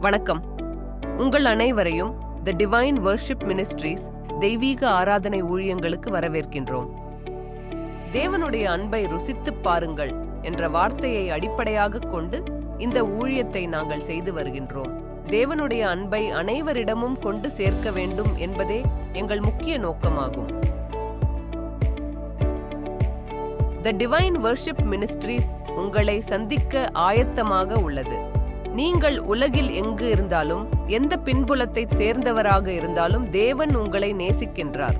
வணக்கம். உங்கள் அனைவரையும் த டிவைன் வர்ஷிப் மினிஸ்ட்ரீஸ் தெய்வீக ஆராதனை ஊழியங்களுக்கு வரவேற்கின்றோம். தேவனுடைய அன்பை ருசித்துப் பாருங்கள் என்ற வார்த்தையை அடிப்படையாகக் கொண்டு இந்த ஊழியத்தை நாங்கள் செய்து வருகின்றோம். தேவனுடைய அன்பை அனைவரிடமும் கொண்டு சேர்க்க வேண்டும் என்பதே எங்கள் முக்கிய நோக்கமாகும். த டிவைன் வர்ஷிப் மினிஸ்ட்ரீஸ் உங்களை சந்திக்க ஆயத்தமாக உள்ளது. நீங்கள் உலகில் எங்கு இருந்தாலும் எந்த பின்புலத்தைச் சேர்ந்தவராக இருந்தாலும் தேவன் உங்களை நேசிக்கின்றார்.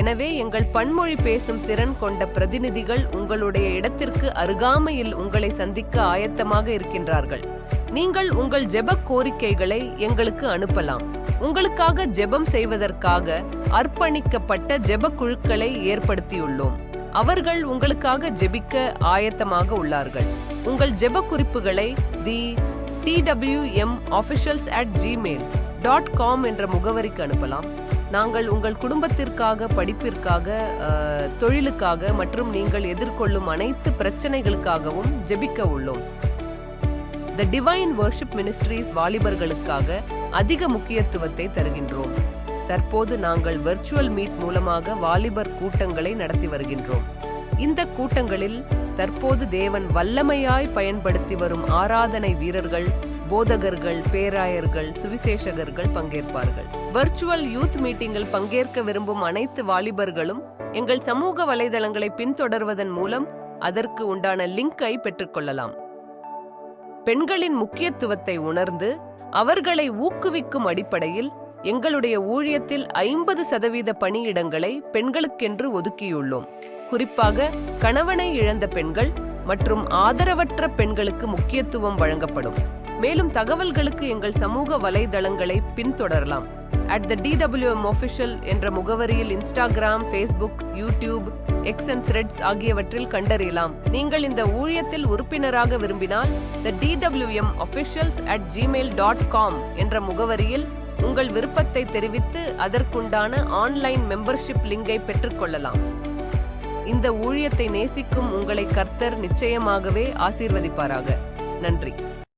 எனவே எங்கள் பன்மொழி பேசும் திறன் கொண்ட பிரதிநிதிகள் உங்களுடைய இடத்திற்கு அருகாமையில் உங்களை சந்திக்க ஆயத்தமாக இருக்கின்றார்கள். நீங்கள் உங்கள் ஜெப கோரிக்கைகளை எங்களுக்கு அனுப்பலாம். உங்களுக்காக ஜெபம் செய்வதற்காக அர்ப்பணிக்கப்பட்ட ஜெப குழுக்களை ஏற்படுத்தியுள்ளோம். அவர்கள் உங்களுக்காக ஜெபிக்க ஆயத்தமாக உள்ளார்கள். உங்கள் ஜெப குறிப்புகளை the TWM officials at Gmail dot com என்ற முகவரிக்கு அனுப்பலாம். நாங்கள் உங்கள் குடும்பத்திற்காக படிப்பிற்காக தொழிலுக்காக மற்றும் நீங்கள் எதிர்கொள்ளும் அனைத்து பிரச்சனைகளுக்காகவும் ஜெபிக்க உள்ளோம். த டிவைன் வர்ஷிப் மினிஸ்ட்ரீஸ் வாலிபர்களுக்காக அதிக முக்கியத்துவத்தை தருகின்றோம். தற்போது நாங்கள் வர்ச்சுவல் மீட் மூலமாக வாலிபர் கூட்டங்களை நடத்தி வருகின்றோம். இந்த கூட்டங்களில் தற்போது தேவன் வல்லமையாய் பயன்படுத்தி வரும் ஆராதனை வீரர்கள் போதகர்கள் பேராயர்கள் சுவிசேஷகர்கள் பங்கேற்பார்கள். வர்ச்சுவல் யூத் மீட்டிங்கில் பங்கேற்க விரும்பும் அனைத்து வாலிபர்களும் எங்கள் சமூக வலைதளங்களை பின்தொடர்வதன் மூலம் அதற்கு உண்டான லிங்கை பெற்றுக்கொள்ளலாம். பெண்களின் முக்கியத்துவத்தை உணர்ந்து அவர்களை ஊக்குவிக்கும் அடிப்படையில் எங்களுடைய ஊழியத்தில் ஐம்பது சதவீத பணியிடங்களை பெண்களுக்கென்று ஒதுக்கியுள்ளோம். குறிப்பாக கணவனை இழந்த பெண்கள் மற்றும் ஆதரவற்ற பெண்களுக்கு முக்கியத்துவம் வழங்கப்படும். மேலும் தகவல்களுக்கு எங்கள் சமூக வலைதளங்களை பின்தொடரலாம். அட் த டிடபிள்யூஎம் ஒஃபிஷியல் என்ற முகவரியில் Instagram Facebook YouTube X and Threads ஆகியவற்றில் கண்டறியலாம். நீங்கள் இந்த ஊழியத்தில் உறுப்பினராக விரும்பினால் the TWM officials at Gmail dot com என்ற முகவரியில் உங்கள் விருப்பத்தை தெரிவித்து அதற்குண்டான ஆன்லைன் மெம்பர்ஷிப் லிங்கை பெற்றுக்கொள்ளலாம் இந்த ஊழியத்தை நேசிக்கும் உங்களை கர்த்தர் நிச்சயமாகவே ஆசீர்வதிப்பாராக. நன்றி.